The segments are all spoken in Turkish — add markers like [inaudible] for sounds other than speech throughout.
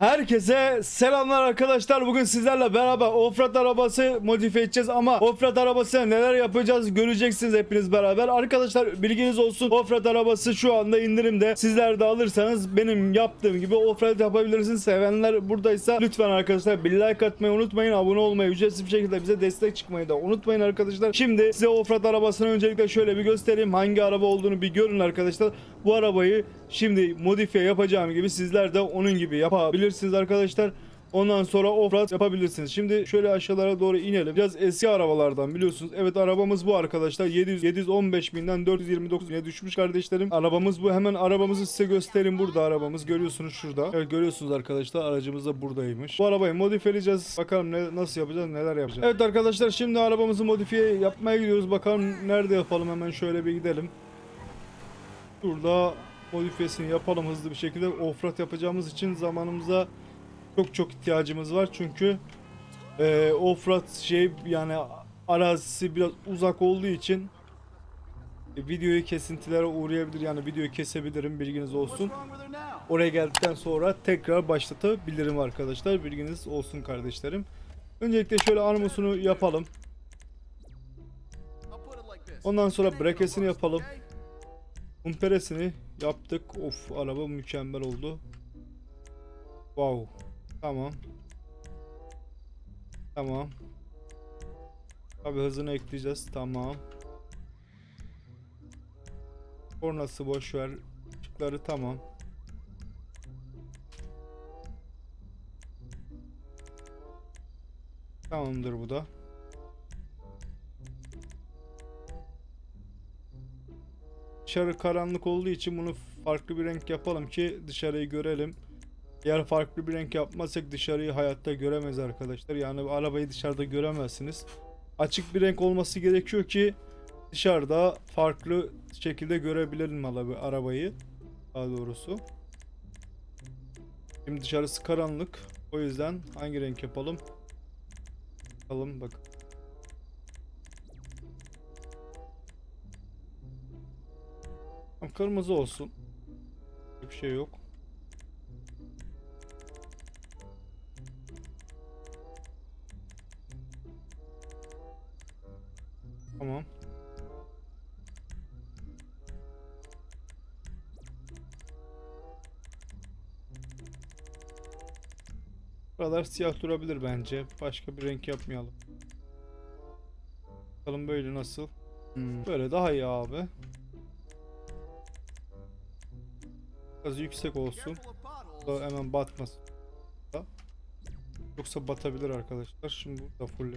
Herkese selamlar arkadaşlar. Bugün sizlerle beraber offroad arabası modifiye edeceğiz ama offroad arabasına neler yapacağız göreceksiniz hepiniz beraber. Arkadaşlar bilginiz olsun offroad arabası şu anda indirimde. Sizler de alırsanız benim yaptığım gibi offroad yapabilirsiniz. Sevenler buradaysa lütfen arkadaşlar bir like atmayı unutmayın. Abone olmayı ücretsiz bir şekilde bize destek çıkmayı da unutmayın arkadaşlar. Şimdi size offroad arabasını öncelikle şöyle bir göstereyim. Hangi araba olduğunu bir görün arkadaşlar. Bu arabayı şimdi modifiye yapacağım gibi sizler de onun gibi yapabilirsiniz arkadaşlar. Ondan sonra offroad yapabilirsiniz. Şimdi şöyle aşağılara doğru inelim. Biraz eski arabalardan biliyorsunuz. Evet arabamız bu arkadaşlar. 700 715 binden 429 bine düşmüş kardeşlerim. Arabamız bu. Hemen arabamızı size göstereyim. Burada arabamız. Görüyorsunuz şurada. Evet görüyorsunuz arkadaşlar. Aracımız da buradaymış. Bu arabayı modifiyeleyeceğiz. Bakalım ne, nasıl yapacağız, neler yapacağız. Evet arkadaşlar şimdi arabamızı modifiye yapmaya gidiyoruz. Bakalım nerede yapalım. Hemen şöyle bir gidelim. Burada modifiyesini yapalım hızlı bir şekilde. Offroad yapacağımız için zamanımıza çok çok ihtiyacımız var. Çünkü e, offroad şey yani arazisi biraz uzak olduğu için e, videoyu kesintilere uğrayabilir. Yani videoyu kesebilirim bilginiz olsun. Oraya geldikten sonra tekrar başlatabilirim arkadaşlar. Bilginiz olsun kardeşlerim. Öncelikle şöyle armusunu yapalım. Ondan sonra brekesini yapalım. Kumperesini yaptık. Of araba mükemmel oldu. Wow. Tamam. Tamam. Tabi hızını ekleyeceğiz. Tamam. Kornası boş ver. Işıkları tamam. Tamamdır bu da. Dışarı karanlık olduğu için bunu farklı bir renk yapalım ki dışarıyı görelim. Eğer farklı bir renk yapmazsak dışarıyı hayatta göremez arkadaşlar. Yani arabayı dışarıda göremezsiniz. Açık bir renk olması gerekiyor ki dışarıda farklı şekilde görebilelim arabayı. Daha doğrusu. Şimdi dışarısı karanlık. O yüzden hangi renk yapalım? Bakalım bak. Kırmızı olsun. Bir şey yok. Tamam. Buralar siyah durabilir bence. Başka bir renk yapmayalım. Bakalım böyle nasıl? Hmm, Böyle daha iyi abi. Biraz yüksek olsun. Da hemen batmasın. Yoksa batabilir arkadaşlar. Şimdi burada full.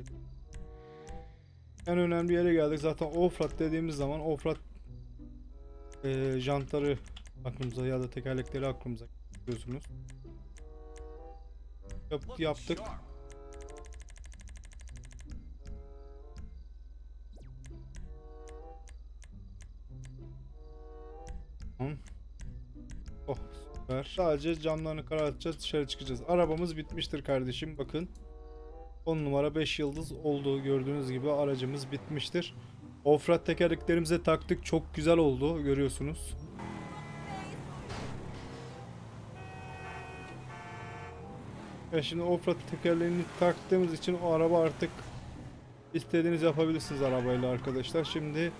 En önemli yere geldik. Zaten offroad dediğimiz zaman offroad eee jantları aklımıza ya da tekerlekleri aklımıza getiriyorsunuz. Yap, yaptık. Tamam. Süper. Sadece camlarını karartacağız dışarı çıkacağız. Arabamız bitmiştir kardeşim bakın. 10 numara 5 yıldız olduğu gördüğünüz gibi aracımız bitmiştir. Offroad tekerleklerimize taktık çok güzel oldu görüyorsunuz. Ve şimdi offroad tekerleğini taktığımız için o araba artık istediğiniz yapabilirsiniz arabayla arkadaşlar. Şimdi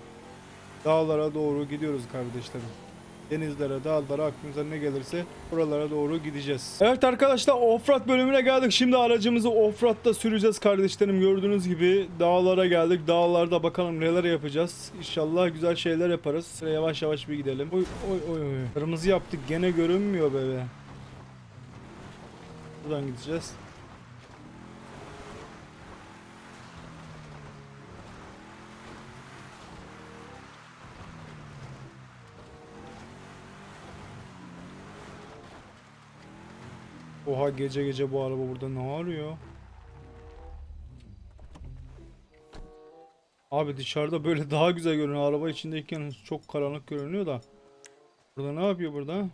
dağlara doğru gidiyoruz kardeşlerim denizlere, dağlara aklımıza ne gelirse buralara doğru gideceğiz. Evet arkadaşlar offroad bölümüne geldik. Şimdi aracımızı offroad'da süreceğiz kardeşlerim. Gördüğünüz gibi dağlara geldik. Dağlarda bakalım neler yapacağız. İnşallah güzel şeyler yaparız. Yavaş yavaş bir gidelim. Oy oy oy. Kırmızı yaptık. Gene görünmüyor be be. Buradan gideceğiz. Oha gece gece bu araba burada ne arıyor? Abi dışarıda böyle daha güzel görünüyor. Araba içindeyken çok karanlık görünüyor da. Burada ne yapıyor burada?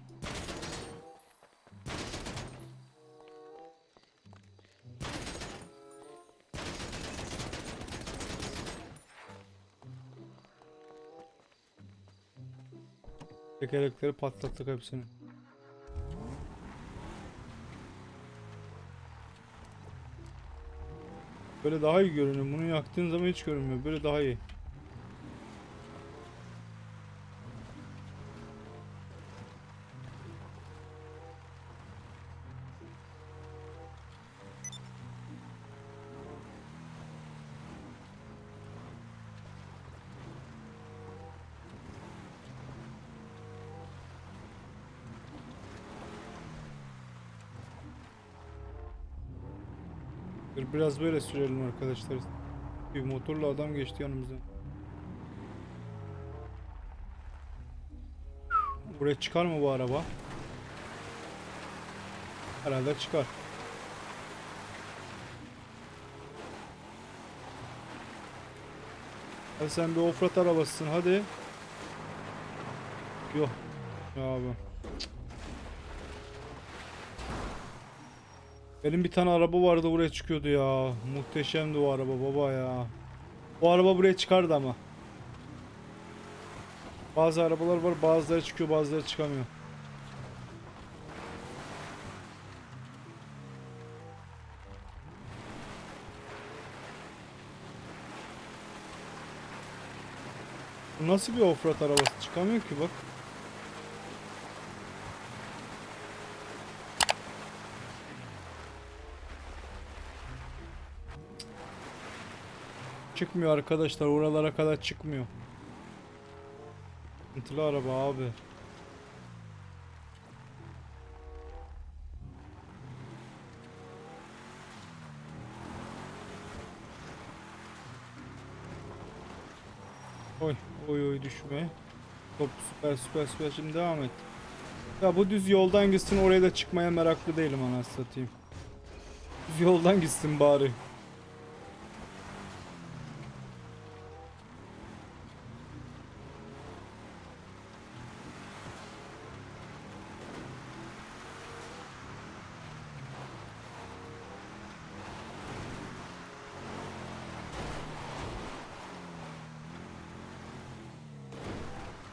Tekerlekleri patlattık hepsini. Böyle daha iyi görünüyor. Bunu yaktığın zaman hiç görünmüyor. Böyle daha iyi. Dur biraz böyle sürelim arkadaşlar. Bir motorla adam geçti yanımıza. Buraya çıkar mı bu araba? Herhalde çıkar. Hadi sen bir offroad arabasısın hadi. Yok. Ya abi. Benim bir tane araba vardı buraya çıkıyordu ya. Muhteşemdi o araba baba ya. O araba buraya çıkardı ama. Bazı arabalar var bazıları çıkıyor bazıları çıkamıyor. Nasıl bir offroad arabası? Çıkamıyor ki bak. Çıkmıyor arkadaşlar. Oralara kadar çıkmıyor. Sıkıntılı araba abi. Oy oy oy düşme. Top süper süper süper şimdi devam et. Ya bu düz yoldan gitsin oraya da çıkmaya meraklı değilim anasını satayım. Düz yoldan gitsin bari.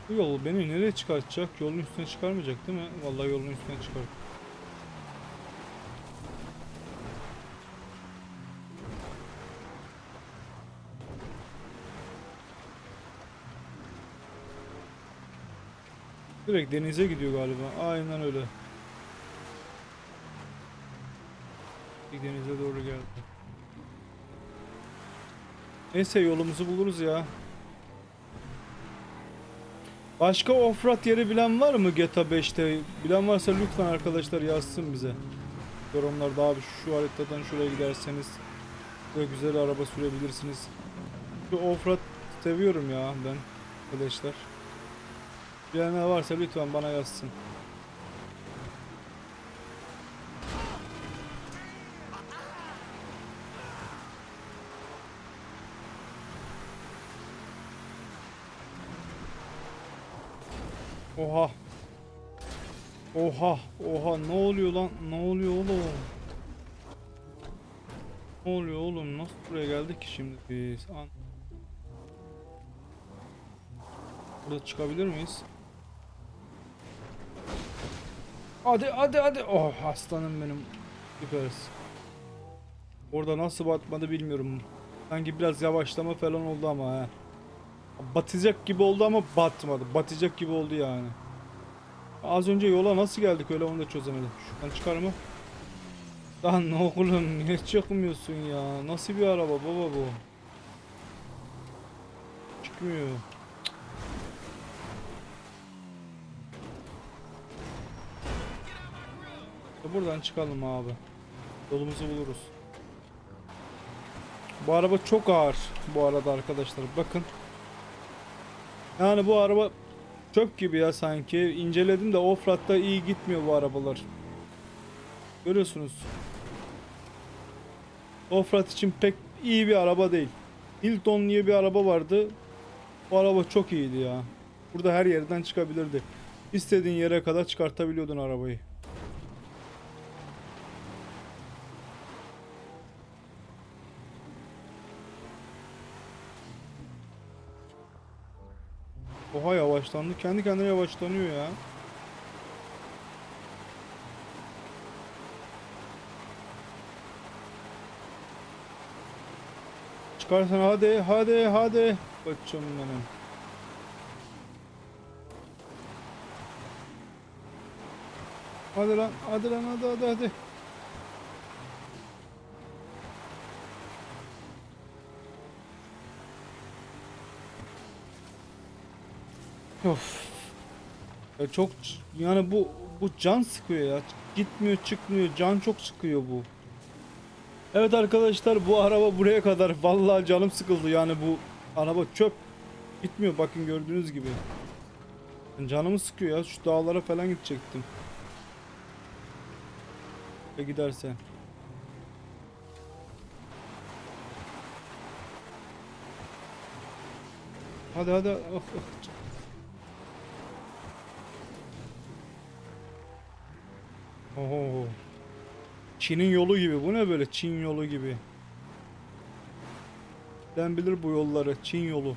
Bu yol beni nereye çıkartacak? Yolun üstüne çıkarmayacak değil mi? Vallahi yolun üstüne çıkar. Direkt denize gidiyor galiba. Aynen öyle. Denize doğru geldi. Neyse yolumuzu buluruz ya. Başka offroad yeri bilen var mı GTA 5'te? Bilen varsa lütfen arkadaşlar yazsın bize. Yorumlarda abi şu haritadan şuraya giderseniz böyle güzel araba sürebilirsiniz. Şu offroad seviyorum ya ben arkadaşlar. Bilenler varsa lütfen bana yazsın. Oha. Oha, oha ne oluyor lan? Ne oluyor oğlum? Ne oluyor oğlum? Nasıl buraya geldik ki şimdi biz? An Burada çıkabilir miyiz? Hadi hadi hadi. Oh aslanım benim. Süperiz. Orada nasıl batmadı bilmiyorum. Sanki biraz yavaşlama falan oldu ama he. Batacak gibi oldu ama batmadı. Batacak gibi oldu yani. Az önce yola nasıl geldik öyle onu da çözemedim. Şuradan çıkar mı? Lan ne oğlum niye çıkmıyorsun ya? Nasıl bir araba baba bu? Çıkmıyor. Cık. Buradan çıkalım abi. Yolumuzu buluruz. Bu araba çok ağır bu arada arkadaşlar. Bakın. Yani bu araba çöp gibi ya sanki. İnceledim de offroad'da iyi gitmiyor bu arabalar. Görüyorsunuz. Offroad için pek iyi bir araba değil. Hilton diye bir araba vardı. Bu araba çok iyiydi ya. Burada her yerden çıkabilirdi. İstediğin yere kadar çıkartabiliyordun arabayı. Oha yavaşlandı. Kendi kendine yavaşlanıyor ya. Çıkarsan hadi hadi hadi. Koçum benim. Hadi lan hadi lan hadi hadi hadi. Of. Ya çok yani bu bu can sıkıyor ya. Gitmiyor çıkmıyor can çok sıkıyor bu. Evet arkadaşlar bu araba buraya kadar vallahi canım sıkıldı yani bu araba çöp. Gitmiyor bakın gördüğünüz gibi. Canımı sıkıyor ya şu dağlara falan gidecektim. Ve gidersen. Hadi hadi. Oh, oh. Oho. Çin'in yolu gibi. Bu ne böyle? Çin yolu gibi. Ben bilir bu yolları. Çin yolu.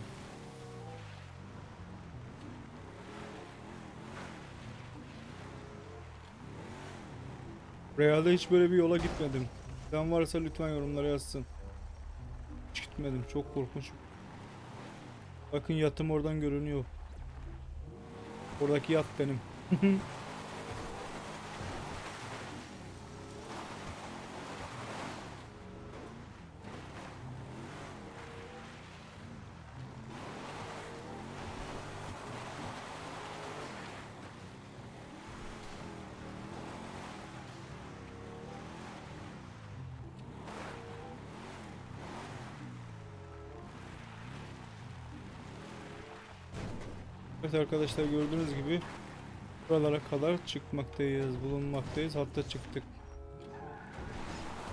Realde hiç böyle bir yola gitmedim. Ben varsa lütfen yorumlara yazsın. Hiç gitmedim. Çok korkunç. Bakın yatım oradan görünüyor. Oradaki yat benim. [laughs] Evet arkadaşlar gördüğünüz gibi buralara kadar çıkmaktayız, bulunmaktayız. Hatta çıktık.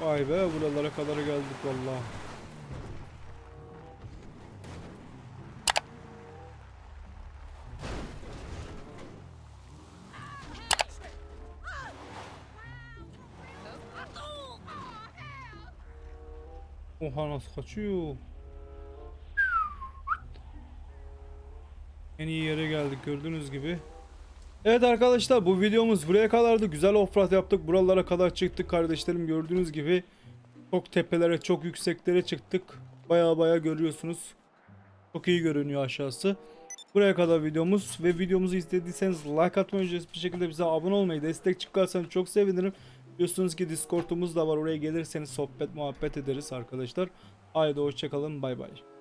Vay be buralara kadar geldik vallahi. Oha nasıl kaçıyor. En iyi yere geldik gördüğünüz gibi. Evet arkadaşlar bu videomuz buraya kadardı. Güzel offroad yaptık. Buralara kadar çıktık kardeşlerim gördüğünüz gibi. Çok tepelere, çok yükseklere çıktık. Baya baya görüyorsunuz. Çok iyi görünüyor aşağısı. Buraya kadar videomuz ve videomuzu izlediyseniz like atmayı ücretsiz bir şekilde bize abone olmayı, destek çıkarsanız çok sevinirim. Biliyorsunuz ki Discord'umuz da var. Oraya gelirseniz sohbet muhabbet ederiz arkadaşlar. Haydi hoşçakalın bay bay.